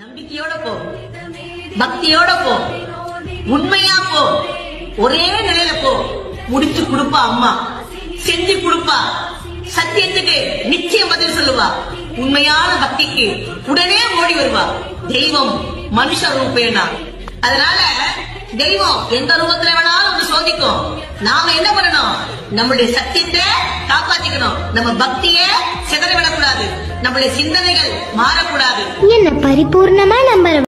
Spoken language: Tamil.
நம்பிக்கையோட போ. பக்தியோட போ. உண்மையா போ. ஒரே நிலையில போ. முடிச்சு கொடுப்பா அம்மா. செஞ்சு கொடுப்பா. சத்தியத்துக்கு நிச்சயம் பதில் சொல்லுவா. உண்மையான பக்திக்கு உடனே ஓடி வருவா. தெய்வம் மனுஷ ரூபேனா அதனால தெய்வம் எந்த ரூபத்துல வேணாலும் வந்து சோதிக்கும். நாம என்ன பண்ணணும்? நம்மளுடைய சத்தியத்தை காப்பாத்திக்கணும். நம்ம பக்திய சிதற விடக்கூடாது நம்மளுடைய சிந்தனைகள் மாறக்கூடாது. என்ன பரிபூர்ணமா நம்பர்